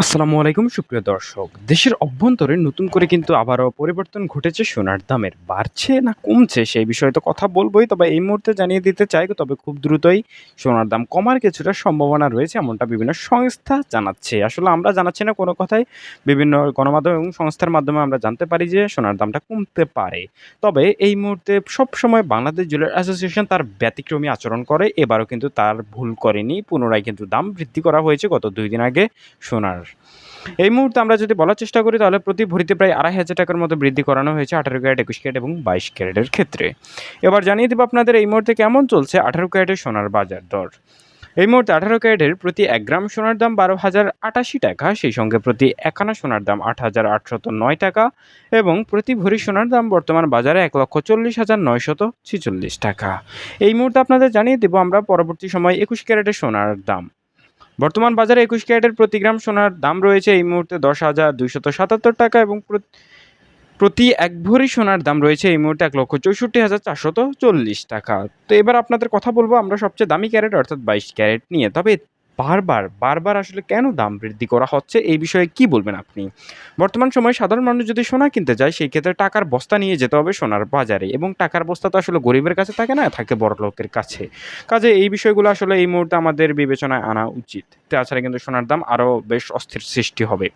আসসালামু আলাইকুম, সুপ্রিয় দর্শক। দেশের অভ্যন্তরে নতুন করে কিন্তু আবারও পরিবর্তন ঘটেছে, সোনার দামের বাড়ছে না কমছে, সেই বিষয়ে তো কথা বলবোই, তবে এই মুহূর্তে জানিয়ে দিতে চাই, তবে খুব দ্রুতই সোনার দাম কমার কিছুটা সম্ভাবনা রয়েছে, এমনটা বিভিন্ন সংস্থা জানাচ্ছে। আসলে আমরা জানাচ্ছি না কোনো কথাই, বিভিন্ন গণমাধ্যম এবং সংস্থার মাধ্যমে আমরা জানতে পারি যে সোনার দামটা কমতে পারে। তবে এই মুহূর্তে সবসময় বাংলাদেশ জুয়েলার অ্যাসোসিয়েশন তার ব্যতিক্রমী আচরণ করে, এবারও কিন্তু তার ভুল করেনি, পুনরায় কিন্তু দাম বৃদ্ধি করা হয়েছে, গত দুই দিন আগে সোনার এই মুহূর্তে আমরা যদি বলার চেষ্টা করি, তাহলে প্রতি ভরিতে প্রায় আড়াই হাজার টাকার মতো বৃদ্ধি করানো হয়েছে আঠারো ক্যারেট, একুশ ক্যারেট এবং বাইশ ক্যারেটের ক্ষেত্রে। এবার জানিয়ে দেবো আপনাদের এই মুহূর্তে কেমন চলছে আঠারো ক্যারেটের সোনার বাজার দর। এই মুহূর্তে আঠারো ক্যারেটের প্রতি এক গ্রাম সোনার দাম বারো হাজার আটাশি টাকা, সেই সঙ্গে প্রতি একানা সোনার দাম আট হাজার আটশত নয় টাকা এবং প্রতি ভরি সোনার দাম বর্তমান বাজারে এক লক্ষ চল্লিশ হাজার নয়শত ছিচল্লিশ টাকা। এই মুহূর্তে আপনাদের জানিয়ে দেবো আমরা পরবর্তী সময় একুশ ক্যারেটের সোনার দাম। বর্তমান বাজারে একুশ ক্যারেটের প্রতি গ্রাম সোনার দাম রয়েছে এই মুহূর্তে দশ হাজার দুইশত সাতাত্তর টাকা এবং প্র- প্রতি এক ভরি সোনার দাম রয়েছে এই মুহূর্তে এক লক্ষ চৌষট্টি হাজার চারশত চল্লিশ টাকা। তো এবার আপনাদের কথা বলব, আমরা সবচেয়ে দামি ক্যারেট অর্থাৎ বাইশ ক্যারেট নিয়ে। তবে বারবার বারবার আসলে কেন দাম বৃদ্ধি করা হচ্ছে? এই বিষয়ে কি বলবেন আপনি? বর্তমান সময়ে সাধারণ মানুষ যদি সোনা কিনতে যায়, সেই ক্ষেত্রে টাকার বস্তা নিয়ে যেতে হবে সোনার বাজারে। এবং টাকার বস্তা তো আসলে গরিবের কাছে থাকে না, থাকে বড় লোকের কাছে। কাজে এই বিষয়গুলো আসলে এই মুহূর্তে আমাদের বিবেচনায় আনা উচিত। তাছাড়া কিন্তু সোনার দাম আরও বেশ অস্থির সৃষ্টি হবে।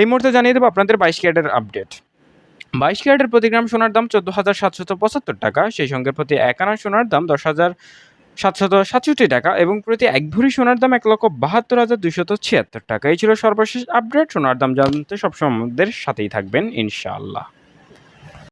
এই মুহূর্তে জানিয়ে দেবো আপনাদের বাইশ ক্যারেটের আপডেট। বাইশ ক্যারেটের প্রতি গ্রাম সোনার দাম চোদ্দ হাজার সাতশত পঁচাত্তর টাকা। সেই সঙ্গে প্রতি এক আনা সোনার দাম দশ হাজার সাতশত সাতষট্টি টাকা এবং প্রতি এক ভরি সোনার দাম এক লক্ষ বাহাত্তর হাজার দুইশত ছিয়াত্তর টাকা। এই ছিল সর্বশেষ আপডেট সোনার দাম জানতে সবসময় আমাদের সাথেই থাকবেন, ইনশাআল্লাহ।